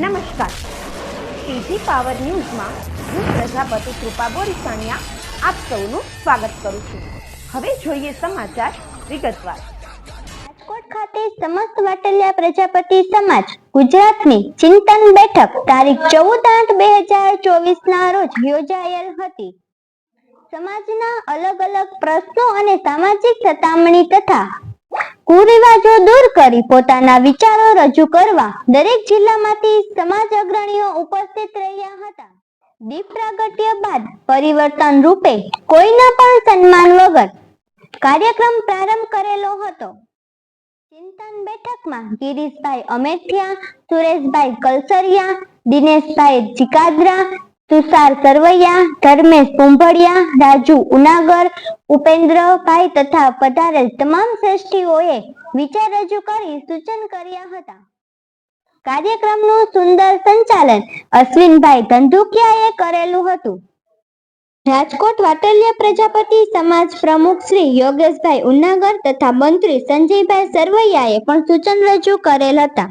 નમસ્કાર. TG power ન્યૂઝમાં હું પ્રજાપતિ કૃપા બોરીસાણિયા આપ સૌનું સ્વાગત કરું છું. હવે જોઈએ સમાચાર વિગતવાર. રાજકોટ ખાતે સમસ્ત વાટલિયા પ્રજાપતિ સમાજ ગુજરાતની ચિંતન બેઠક તારીખ ચૌદ આઠ બે હજાર ચોવીસ ના રોજ યોજાયેલ હતી. સમાજના અલગ અલગ પ્રશ્નો અને સામાજિક સતામણી તથા કુરિવાજો દૂર કરી પોતાના વિચારો રજૂ કરવા દરેક જિલ્લામાંથી સમાજ અગ્રણીઓ ઉપસ્થિત રહ્યા હતા. દીપ પ્રાગટ્ય બાદ પરિવર્તન રૂપે કોઈના પણ સન્માન વગર કાર્યક્રમ પ્રારંભ કરેલો હતો. ચિંતન બેઠકમાં ગિરીશભાઈ અમેઠિયા, સુરેશભાઈ કલસરિયા, દિનેશભાઈ ચિકાદરા તુષાર સરવૈયા, ધર્મેશ કુંભળિયા રાજુ ઉનાગર, ઉપેન્દ્રભાઈ તથા પધારેલ તમામ શ્રેષ્ઠીઓએ વિચાર રજૂ કરી સૂચન કર્યા હતા. કાર્યક્રમનું સુંદર સંચાલન અશ્વિનભાઈ ધંધુકિયાએ કરેલું હતું. રાજકોટ વાટલિયા પ્રજાપતિ સમાજ પ્રમુખ શ્રી યોગેશભાઈ ઉનાગર તથા મંત્રી સંજયભાઈ સરવૈયાએ પણ સૂચન રજૂ કરેલ હતા.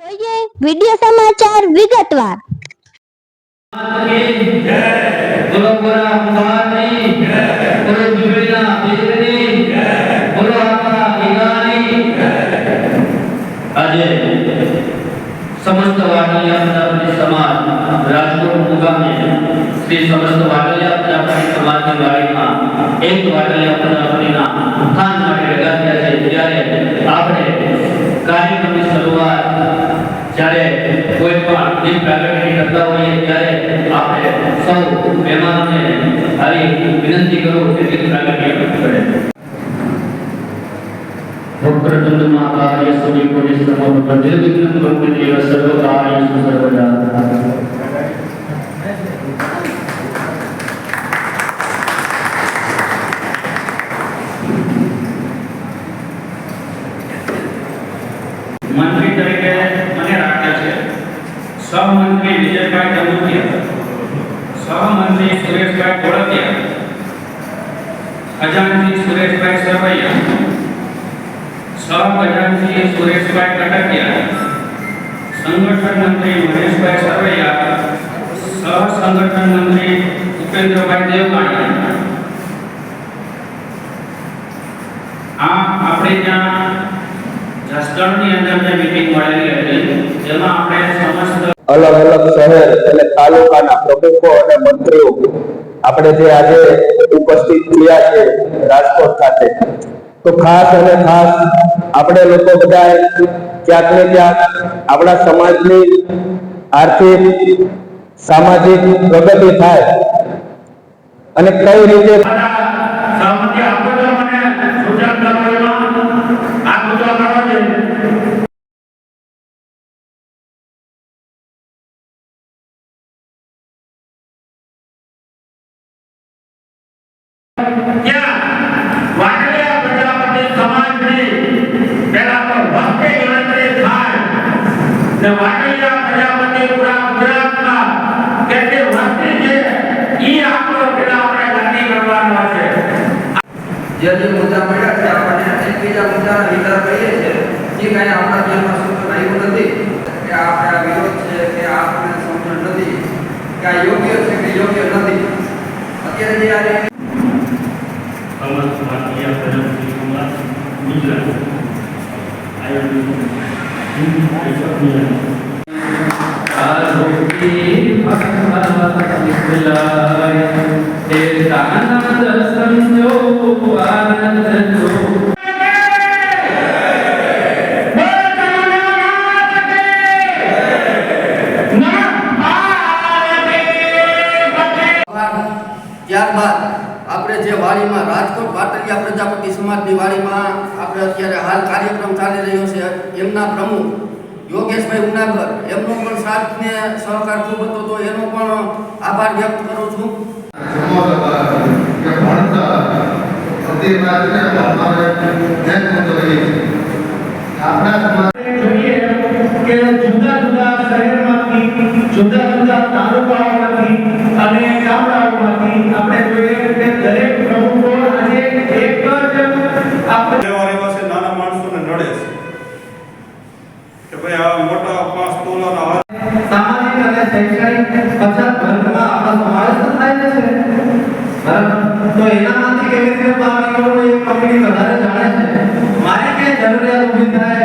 જોઈએ વીડિયો સમાચાર વિગતવાર. બોલો બોલા ભગવાનની બોલો જુબેના પીરની બોલો આપણા વિનાની આજે સમસ્ત વાટલિયા પ્રજાપતિ સમાજ રાજકોટ મુકામે શ્રી સમસ્ત વાટલિયા પ્રજાપતિ સમાજની વાડીમાં એક વાટલિયા પ્રજાપતિના ઉત્થાન માટે ભેગા થયા છે ત્યારે આપણે કાર્યક્રમની શરૂઆત જ્યારે કોઈ પણ દીપ પ્રાગટ્ય સૌ મહેમાનોને હારી વિનંતી કરું કે દીપ પ્રાગટ્ય કરે વક્રતુંડ મહાકાય સૂર્યકોટિ સમપ્રભ નિર્વિઘ્ન કરોમિ દેવ સર્વકાર્યેષુ સર્વદા મંત્રી તરીકે મને રાખ્યા છે સહમંત્રી વિજયભાઈ ધનુકિયા સહમંત્રી સુરેશભાઈ ધોળકિયા ખજાનચી સુરેશભાઈ સરવૈયા સહખજાનચી સુરેશભાઈ કટકિયા સંગઠન મંત્રી મહેશભાઈ સરવૈયા સહ સંગઠન મંત્રી ઉપેન્દ્રભાઈ દેવકાણી આ આપણે ત્યાં જસદણની અંદર જે મીટિંગ મળેલી હતી જેમાં આપણે સમસ્ત અલગ અલગ શહેર અને તાલુકાના પ્રમુખો અને મંત્રીઓ આપણે જે આજે ઉપસ્થિત થયા છે રાજકોટ ખાતે. તો ખાસ અને ખાસ આપણે લોકો બધા ક્યાંક ને ક્યાંક આપણા સમાજની આર્થિક, સામાજિક પ્રગતિ થાય. અને કઈ રીતે જે કાંઈ આપણા સૂચન આવ્યું નથી કે આ વિરોધ છે, કે આપણને સમજણ નથી, કે યોગ્ય છે કે યોગ્ય નથી. અત્યારે જે આ સમસ્ત ભારતીય પ્રજાપતિ સમાજ ગુજરાત આરોપી ભગવાન બિસ્મિલ્લાહ એ આનંદ રાજકોટ વાટલિયા પ્રજાપતિ સમાજની વાડીમાં આપણે અત્યારે હાલ કાર્યક્રમ ચાલી રહ્યો છે. એમના પ્રમુખ યોગેશભાઈ ઉનાગર, એમનો પણ સાથ ને સહકાર ખૂબ હતો, તો એનો પણ આભાર વ્યક્ત કરું છું. જોઈએ તો એનામાંથી કેવી રીતે બહાર નીકળવું વધારે જાણે છે? મારી કે જરૂરિયાત ઊભી થાય?